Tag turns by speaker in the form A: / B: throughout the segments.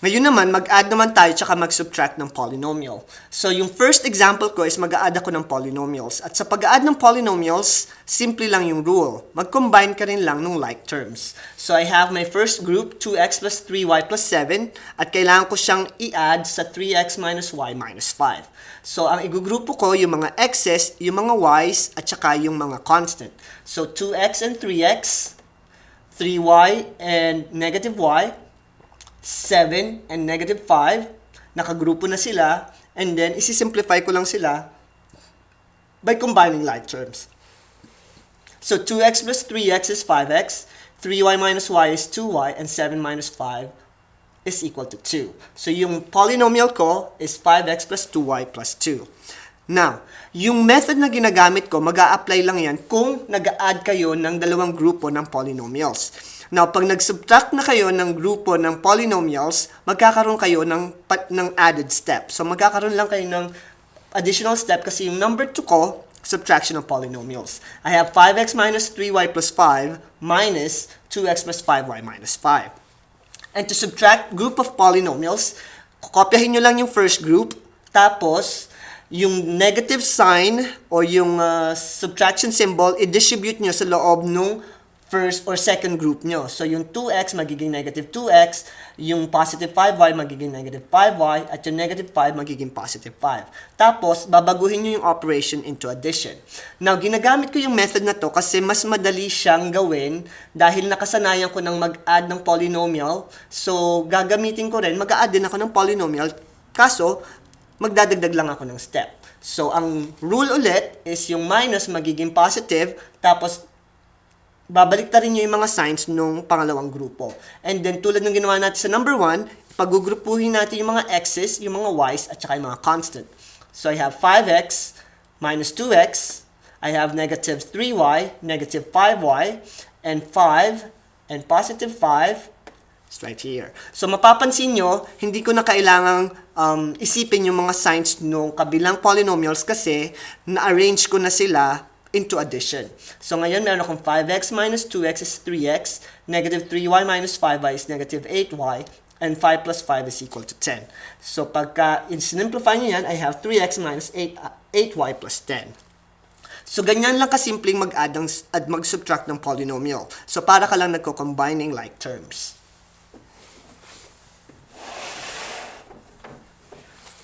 A: Ngayon naman, mag-add naman tayo tsaka mag-subtract ng polynomial. So, yung first example ko is mag-add ako ng polynomials. At sa pag-add ng polynomials, simple lang yung rule. Mag-combine ka rin lang ng like terms. So, I have my first group, 2x plus 3y plus 7. At kailangan ko siyang i-add sa 3x minus y minus 5. So, ang igugrupo ko, yung mga x's, yung mga y's, at saka yung mga constant. So, 2x and 3x, 3y and negative y, 7 and negative 5. Nakagrupo na sila. And then, isi-simplify ko lang sila by combining like terms. So, 2x plus 3x is 5x. 3y minus y is 2y. And 7 minus 5 is equal to 2. So, yung polynomial ko is 5x plus 2y plus 2. Now, yung method na ginagamit ko, mag apply lang yan kung nag-add kayo ng dalawang grupo ng polynomials. Now, pag nag-subtract na kayo ng grupo ng polynomials, magkakaroon kayo ng, ng added step. So, magkakaroon lang kayo ng additional step kasi yung number 2 ko, subtraction of polynomials. I have 5x minus 3y plus 5 minus 2x plus 5y minus 5. And to subtract group of polynomials, kopyahin nyo lang yung first group, tapos yung negative sign o yung uh, subtraction symbol, i-distribute nyo sa loob nung first or second group nyo. So, yung 2x magiging negative 2x, yung positive 5y magiging negative 5y, at yung negative 5 magiging positive 5. Tapos, babaguhin nyo yung operation into addition. Now, ginagamit ko yung method na to kasi mas madali siyang gawin dahil nakasanayan ko ng mag-add ng polynomial. So, gagamitin ko rin, mag-add din ako ng polynomial. Kaso, magdadagdag lang ako ng step. So, ang rule ulit is yung minus magiging positive, tapos babalik rin nyo yung mga signs nung pangalawang grupo. And then, tulad ng ginawa natin sa number 1, pagugrupuhin natin yung mga x's, yung mga y's, at saka yung mga constant. So, I have 5x minus 2x. I have negative 3y, negative 5y, and 5, and positive 5, It's right here. So, mapapansin nyo, hindi ko na kailangang um, isipin yung mga signs nung kabilang polynomials kasi na-arrange ko na sila into addition. So ngayon, meron akong 5x minus 2x is 3x, negative 3y minus 5y is negative 8y, and 5 plus 5 is equal to 10. So pagka in-simplify nyo yan, I have 3x minus 8, uh, 8y plus 10. So, ganyan lang kasimpleng mag-add at mag-subtract ng polynomial. So, para ka lang nagko-combining like terms.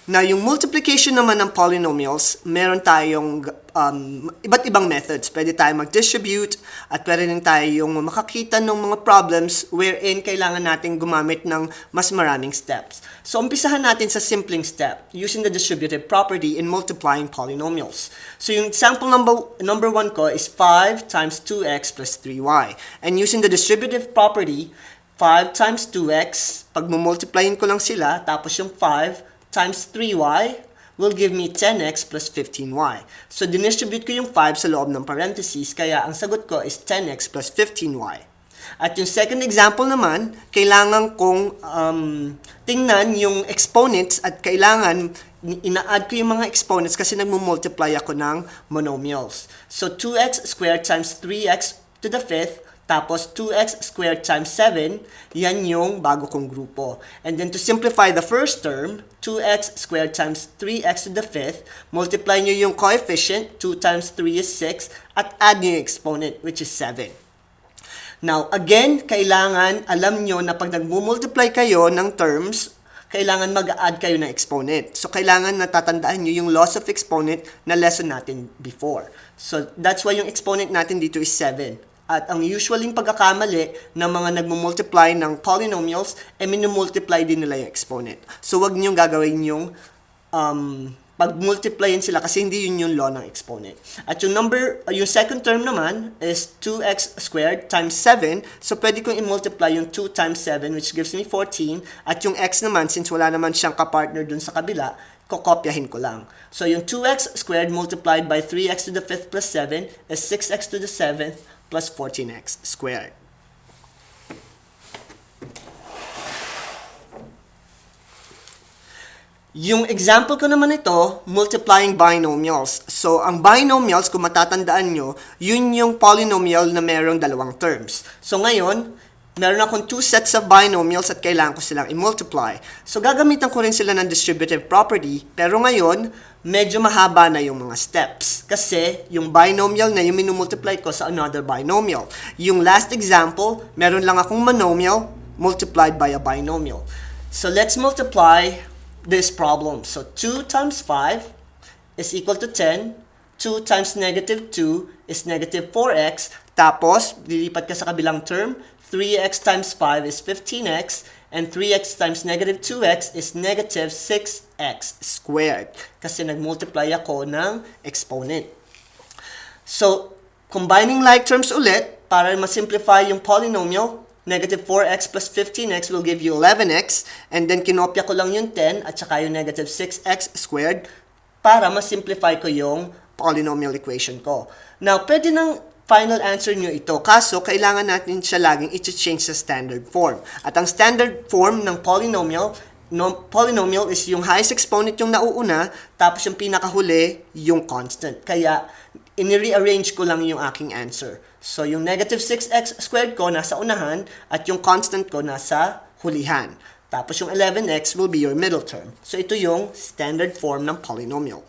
A: Na yung multiplication naman ng polynomials, meron tayong um, iba't ibang methods. Pwede tayo mag-distribute at pwede rin tayo yung makakita ng mga problems wherein kailangan natin gumamit ng mas maraming steps. So, umpisahan natin sa simpleng step using the distributive property in multiplying polynomials. So, yung example number, number one ko is 5 times 2x plus 3y. And using the distributive property, 5 times 2x, pag multiplyin ko lang sila, tapos yung 5 times 3y will give me 10x plus 15y. So, dinistribute ko yung 5 sa loob ng parentheses, kaya ang sagot ko is 10x plus 15y. At yung second example naman, kailangan kong um, tingnan yung exponents at kailangan ina-add ko yung mga exponents kasi nagmo-multiply ako ng monomials. So, 2x squared times 3x to the fifth tapos, 2x squared times 7, yan yung bago kong grupo. And then, to simplify the first term, 2x squared times 3x to the fifth, multiply nyo yung coefficient, 2 times 3 is 6, at add yung exponent, which is 7. Now, again, kailangan alam nyo na pag nagmumultiply kayo ng terms, kailangan mag-add kayo ng exponent. So, kailangan natatandaan nyo yung loss of exponent na lesson natin before. So, that's why yung exponent natin dito is 7. At ang usualing pagkakamali ng mga nagmumultiply ng polynomials, eh minumultiply din nila yung exponent. So, wag niyong gagawin yung um, pag-multiplyin sila kasi hindi yun yung law ng exponent. At yung number, yung second term naman is 2x squared times 7. So, pwede kong i-multiply yung 2 times 7 which gives me 14. At yung x naman, since wala naman siyang kapartner dun sa kabila, kokopyahin ko lang. So, yung 2x squared multiplied by 3x to the 5th plus 7 is 6x to the 7th plus 14x squared. Yung example ko naman ito, multiplying binomials. So, ang binomials, kung matatandaan nyo, yun yung polynomial na merong dalawang terms. So, ngayon, meron akong two sets of binomials at kailangan ko silang i-multiply. So, gagamitan ko rin sila ng distributive property, pero ngayon, medyo mahaba na yung mga steps. Kasi, yung binomial na yung minumultiply ko sa another binomial. Yung last example, meron lang akong monomial multiplied by a binomial. So, let's multiply this problem. So, 2 times 5 is equal to 10. 2 times negative 2 is negative 4x. Tapos, lilipat ka sa kabilang term. 3x times 5 is 15x. And 3x times negative 2x is negative 6x squared. Kasi nag-multiply ako ng exponent. So, combining like terms ulit, para ma-simplify yung polynomial, negative 4x plus 15x will give you 11x, and then kinopya ko lang yung 10 at saka yung negative 6x squared para ma-simplify ko yung polynomial equation ko. Now, pwede nang final answer nyo ito, kaso kailangan natin siya laging i-change sa standard form. At ang standard form ng polynomial, no, polynomial is yung highest exponent yung nauuna, tapos yung pinakahuli, yung constant. Kaya, ini-rearrange ko lang yung aking answer. So, yung negative 6x squared ko nasa unahan, at yung constant ko nasa hulihan. Tapos yung 11x will be your middle term. So, ito yung standard form ng polynomial.